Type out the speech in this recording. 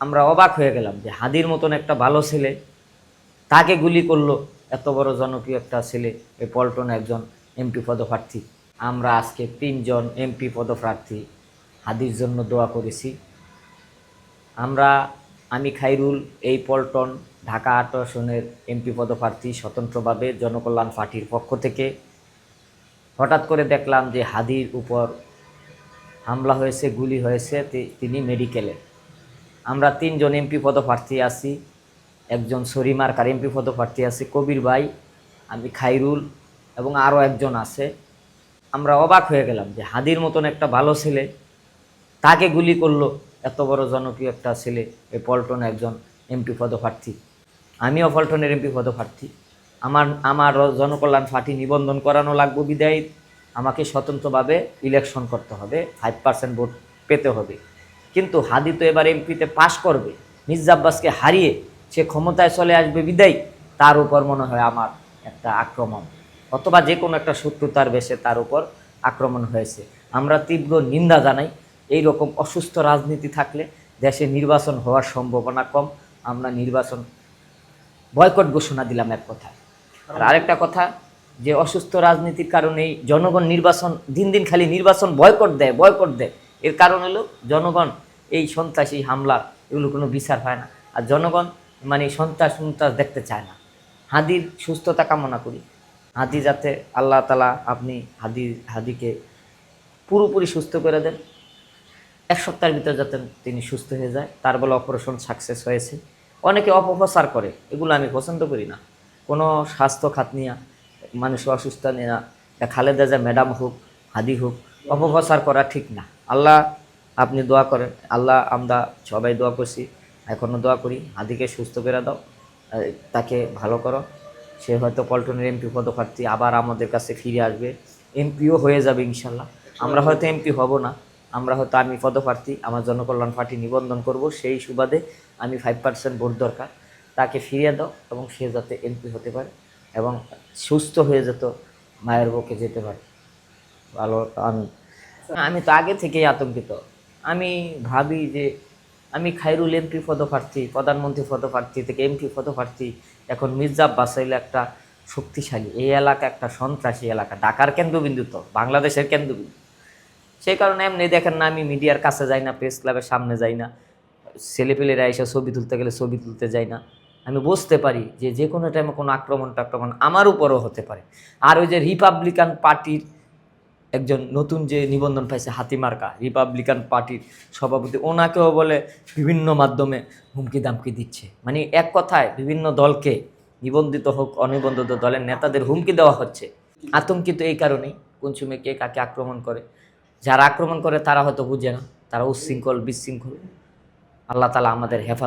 আমরা অবাক হয়ে গেলাম যে হাদির মতন একটা ভালো ছেলে তাকে গুলি করল? এত বড় জনপ্রিয় একটা ছেলে এই পল্টন একজন এমপি পদপ্রার্থী। আমরা আজকে তিনজন এমপি পদপ্রার্থী হাদির জন্য দোয়া করেছি। আমরা, আমি খাইরুল, এই পল্টন ঢাকা আট আসনের এমপি পদপ্রার্থী স্বতন্ত্রভাবে জনকল্যাণ পার্টির পক্ষ থেকে। হঠাৎ করে দেখলাম যে হাদির উপর হামলা হয়েছে, গুলি হয়েছে তিনি মেডিকেলে আমরা তিনজন এমপি পদপ্রার্থী আছি, একজন সরিমার্কার এমপি পদপ্রার্থী আছে, কবির ভাই, আমি খাইরুল এবং আরও একজন আছে। আমরা অবাক হয়ে গেলাম যে হাদির মতন একটা ভালো ছেলে তাকে গুলি করল, এত বড় জনপ্রিয় একটা ছেলে, এই পল্টন একজন এমপি পদপ্রার্থী আমিও পল্টনের এমপি পদপ্রার্থী আমার আমার জনকল্যাণ পার্টি নিবন্ধন করানো লাগবে বিদায়। আমাকে স্বতন্ত্রভাবে ইলেকশন করতে হবে ফাইভ পার্সেন্ট ভোট পেতে হবে। কিন্তু হাদি তো এবার এমপিতে পাশ করবে। মির্জা আব্বাসকে হারিয়ে সে ক্ষমতায় চলে আসবে বিদায়। তার উপর মনে হয় আমার একটা আক্রমণ। অথবা যে কোনো একটা শত্রুতার বেশে তার উপর আক্রমণ হয়েছে। আমরা তীব্র নিন্দা জানাই, এই রকম অসুস্থ রাজনীতি থাকলে দেশে নির্বাচন হওয়ার সম্ভাবনা কম। আমরা নির্বাচন বয়কট ঘোষণা দিলাম এক কথা আর আরেকটা কথা, যে অসুস্থ রাজনীতির কারণেই জনগণ নির্বাচন, দিন দিন খালি নির্বাচন বয়কট দেয় বয়কট দেয়। এর কারণ হলো জনগণ এই সন্ত্রাসী হামলা, এগুলো কোনো বিচার হয় না। আর জনগণ মানে সন্ত্রাস সন্ত্রাস দেখতে চায় না। হাদির সুস্থতা কামনা করি। হাদি যাতে আল্লাহ তালা আপনি হাদি, হাদিকে পুরোপুরি সুস্থ করে দেন। এক সপ্তাহের ভিতরে যাতে তিনি সুস্থ হয়ে যায়। তার বলে অপারেশন সাকসেস হয়েছে। অনেকে অপপ্রচার করে। এগুলো আমি পছন্দ করি না। কোনো স্বাস্থ্য খাত নিয়ে, মানুষ অসুস্থ নিয়ে, খালেদা যা ম্যাডাম হোক, হাদি হোক, অপপ্রচার করা ঠিক না। আল্লাহ আপনি দোয়া করেন। আল্লাহ আমরা সবাই দোয়া করছি। এখনও দোয়া করি। হাদিকে সুস্থ করে দাও। তাকে ভালো করো। সে হয়তো পল্টনের এমপি পদপ্রার্থী আবার আমাদের কাছে ফিরে আসবে। এমপিও হয়ে যাবে ইনশাল্লাহ। আমরা হয়তো এমপি হব না। আমরা হয়তো আমি পদপ্রার্থী, আমার জনকল্যাণ পার্টি নিবন্ধন করব। সেই সুবাদে আমি ফাইভ পার্সেন্ট ভোট দরকার। তাকে ফিরিয়ে দাও এবং সে যাতে এমপি হতে পারে এবং সুস্থ হয়ে যেত মায়ের বুকে যেতে পারে। ভালো, আমি আমি তো আগে থেকেই আতঙ্কিত। আমি ভাবি যে আমি খাইরুল এমপি পদপ্রার্থী প্রধানমন্ত্রী পদপ্রার্থী থেকে এমপি পদপ্রার্থী এখন মির্জা বাসাইল একটা শক্তিশালী, এই এলাকা একটা সন্ত্রাসী এলাকা, ঢাকার কেন্দ্রবিন্দু তো বাংলাদেশের কেন্দ্রবিন্দু। সেই কারণে এমনি দেখেন না, আমি মিডিয়ার কাছে যাই না, প্রেস ক্লাবের সামনে যাই না। ছেলেপেলেরা এসে ছবি তুলতে গেলে ছবি তুলতে যাই না। আমি বুঝতে পারি যে যে কোনো টাইমে কোনো আক্রমণ টাক্রমণ আমার উপরও হতে পারে। আর ওই যে রিপাবলিকান পার্টির একজন নতুন যে নিবন্ধন পাইছে হাতিমার্কা রিপাবলিকান পার্টির সভাপতি, ওনাকেও বলে বিভিন্ন মাধ্যমে হুমকি দামকি দিচ্ছে। মানে এক কথায় বিভিন্ন দলকে নিবন্ধিত হোক, অনিবন্ধিত দলের নেতাদের হুমকি দেওয়া হচ্ছে। আতঙ্কিত এই কারণেই কোন কে কাকে আক্রমণ করে, যারা আক্রমণ করে তারা হয়তো বুঝে না, তারা উচ্ছৃঙ্খল বিশৃঙ্খল আল্লাহ তালা আমাদের হেফাজত